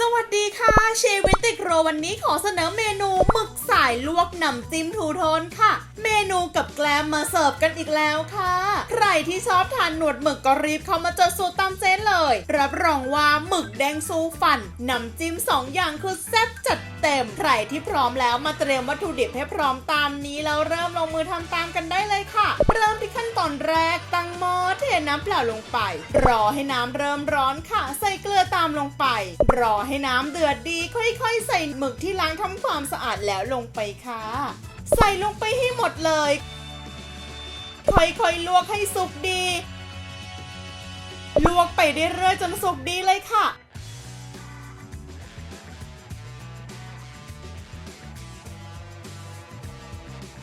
สวัสดีค่ะเชวิตติดโรวันนี้ขอเสนอเมนูหมึกสายลวกน้ำจิ้มทูโทนค่ะ เมนูกับแกลมมาเสิร์ฟกันอีกแล้วค่ะ ใครที่ชอบทานหนวดหมึกก็รีบเข้ามาจดสูตรตามเจ๊เลย รับรองว่าหมึกแดงสูฟันน้ำจิ้มสองอย่างคือแซ่บจัดเต็ม ใครที่พร้อมแล้วมาเตรียมวัตถุดิบให้พร้อมตามนี้แล้วเริ่มลงมือทำตามกันได้เลยค่ะ เริ่มที่ขั้นตอนแรก เทน้ำเปล่าลงไป รอให้น้ำเริ่มร้อนค่ะ ใส่เกลือตามลงไป รอให้น้ำเดือดดี ค่อยๆ ใส่หมึกที่ล้างทำความสะอาดแล้วลงไปค่ะ ใส่ลงไปให้หมดเลย ค่อยๆ ลวกให้สุกดี ลวกไปเรื่อยๆจนสุกดีเลยค่ะ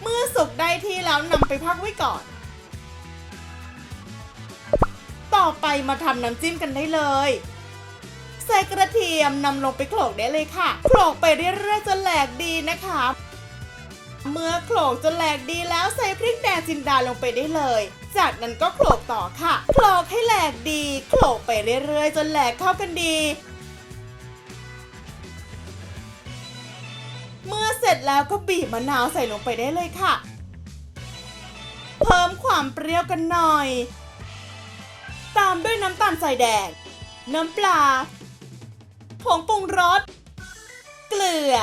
เมื่อสุกได้ที่แล้วนำไปพักไว้ก่อน ต่อไปมาทำน้ำจิ้มกันได้เลยใส่กระเทียมนำลงไปโขลกได้เลยค่ะโขลกไปเรื่อยๆจนแหลกดีนะคะ เมื่อโขลกจนแหลกดีแล้วใส่พริกแดงจินดาลงไปได้เลย จากนั้นก็โขลกต่อค่ะโขลกให้แหลกดีโขลกไปเรื่อยๆจนแหลกเข้ากันดี เมื่อเสร็จแล้วก็บีบมะนาวใส่ลงไปได้เลยค่ะ เพิ่มความเปรี้ยวกันหน่อย ตามด้วยน้ำตาลใส่แดง น้ำปลา ผงปรุงรส เกลือ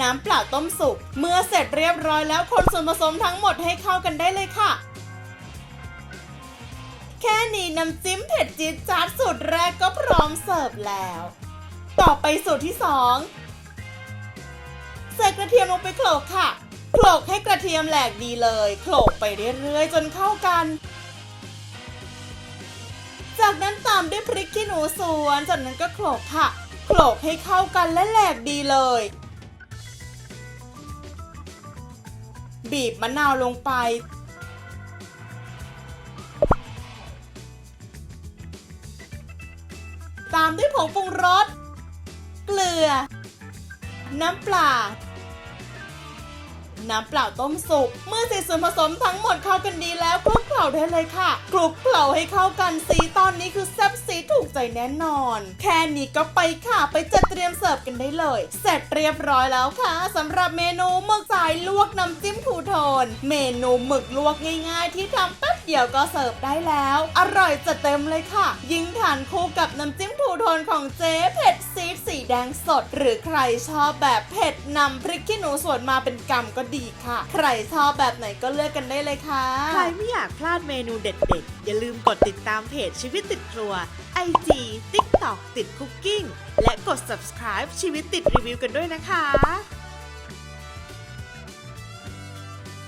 น้ำเปล่าต้มสุก เมื่อเสร็จเรียบร้อยแล้วคนส่วนผสมทั้งหมดให้เข้ากันได้เลยค่ะ แค่นี้น้ำจิ้มเผ็ดจี๊ดจ๊าดสูตรแรกก็พร้อมเสิร์ฟแล้ว ต่อไปสูตรที่สองใส่กระเทียมลงไปโขลกค่ะโขลกให้กระเทียมแหลกดีเลยโขลกไปเรื่อยๆ จนเข้ากัน จากนั้นตามด้วยพริกขี้หนูสวน จากนั้นก็โขลกค่ะ โขลกให้เข้ากันและแหลกดีเลย บีบมะนาวลงไป ตามด้วยผงปรุงรส เกลือ น้ำปลา น้ำเปล่าต้มสุก เมื่อใส่ส่วนผสมทั้งหมดเข้ากันดีแล้วคลุกเคล้าได้เลยค่ะคลุกเคล้าให้เข้ากันสีตอนนี้คือแซ่บสีถูกใจแน่นอน แค่นี้ก็ไปค่ะไปจัดเตรียมเสิร์ฟกันได้เลย เสร็จเรียบร้อยแล้วค่ะสำหรับเมนูหมึกสายลวกน้ำจิ้มถูโทน เมนูหมึกลวกง่าย ๆ ที่ทำแป๊บ เดี๋ยวก็เสิร์ฟได้แล้ว อร่อยจัดเต็มเลยค่ะ ยิ่งทานคู่กับน้ำจิ้มทูโทนของเจ๊เผ็ดซีดสีแดงสด หรือใครชอบแบบเผ็ดนำพริกขี้หนูสวนมาเป็นกำก็ดีค่ะ ใครชอบแบบไหนก็เลือกกันได้เลยค่ะ ใครไม่อยากพลาดเมนูเด็ดๆ อย่าลืมกดติดตามเพจชีวิตติดครัว IG TikTok ติดคุกกิ้งและกด subscribe ชีวิตติดรีวิวกันด้วยนะคะ